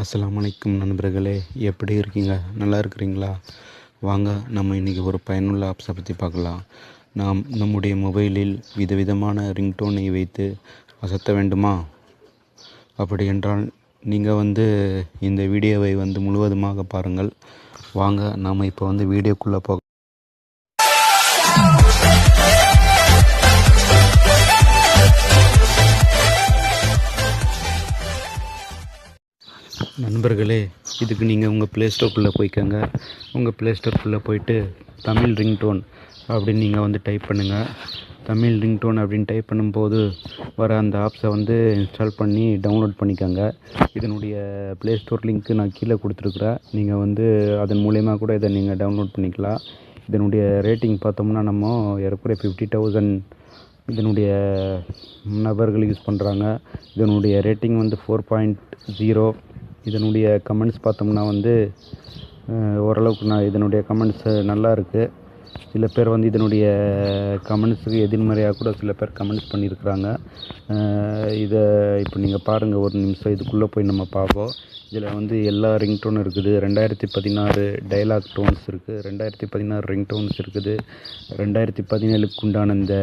அஸ்லாம் வலைக்கும் நண்பர்களே எப்படி இருக்கீங்க? நல்லா இருக்கிறீங்களா? வாங்க நம்ம இன்றைக்கி ஒரு பயனுள்ள ஆப்ஸை பற்றி பார்க்கலாம். நாம் நம்முடைய மொபைலில் விதவிதமான ரிங்டோனை வைத்து அசத்த வேண்டுமா? அப்படி என்றால் நீங்கள் வந்து இந்த வீடியோவை வந்து முழுவதுமாக பாருங்கள். வாங்க நாம் இப்போ வந்து வீடியோக்குள்ளே போக நண்பர்களே இதுக்கு நீங்கள் உங்கள் ப்ளே ஸ்டோருக்குள்ளே போய்க்கோங்க. உங்கள் ப்ளே ஸ்டோருக்குள்ளே போயிட்டு தமிழ் ரிங்டோன் அப்படின்னு நீங்கள் வந்து டைப் பண்ணுங்கள் தமிழ் ரிங்டோன் அப்படின்னு டைப் பண்ணும்போது வர அந்த ஆப்ஸை வந்து இன்ஸ்டால் பண்ணி டவுன்லோட் பண்ணிக்கோங்க. இதனுடைய ப்ளே ஸ்டோர் லிங்க்கு நான் கீழே கொடுத்துருக்குறேன். நீங்கள் வந்து அதன் மூலயமா கூட இதை நீங்கள் டவுன்லோட் பண்ணிக்கலாம். இதனுடைய ரேட்டிங் பார்த்தோம்னா நம்ம ஏறக்குறைய ஃபிஃப்டி தௌசண்ட் இதனுடைய நபர்கள் யூஸ் பண்ணுறாங்க இதனுடைய ரேட்டிங் வந்து ஃபோர் பாயிண்ட் ஜீரோ இதனுடைய கமெண்ட்ஸ் பார்த்தோம்னா வந்து ஓரளவுக்கு நான் இதனுடைய கமெண்ட்ஸ் நல்லா இருக்குது சில பேர் வந்து இதனுடைய கமெண்ட்ஸுக்கு எதிர்மறையாக கூட சில பேர் கமெண்ட்ஸ் பண்ணியிருக்கிறாங்க இதை இப்போ நீங்கள் பாருங்கள் ஒரு நிமிஷம். இதுக்குள்ளே போய் நம்ம பார்ப்போம். இதில் வந்து எல்லா ரிங்டோன் இருக்குது. ரெண்டாயிரத்தி பதினாறு டைலாக் டோன்ஸ் இருக்குது ரெண்டாயிரத்தி பதினாறு ரிங்டோன்ஸ் இருக்குது. ரெண்டாயிரத்தி பதினேழுக்கு உண்டான இந்த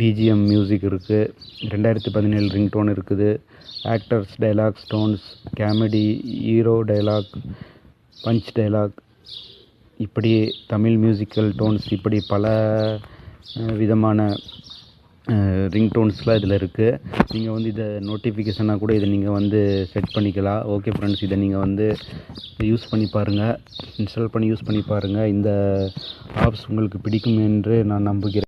பிஜிஎம் மியூசிக் இருக்குது ரெண்டாயிரத்தி பதினேழு ரிங்டோன் இருக்குது. Actors dialogue stones comedy hero dialogue punch dialogue இப்படி தமிழ் மியூசிக்கல் டோன்ஸ் இப்படி பல விதமான விதமான ரிங்டோன்ஸ்லாம் இதில் இருக்குது நீங்கள் வந்து இதை நோட்டிஃபிகேஷனாக கூட இதை நீங்கள் வந்து செட் பண்ணிக்கலாம். ஓகே ஃப்ரெண்ட்ஸ் இதை நீங்கள் வந்து யூஸ் பண்ணி பாருங்கள் இன்ஸ்டால் பண்ணி யூஸ் பண்ணி பாருங்கள் இந்த ஆப்ஸ் உங்களுக்கு பிடிக்கும் என்று நான் நம்புகிறேன்.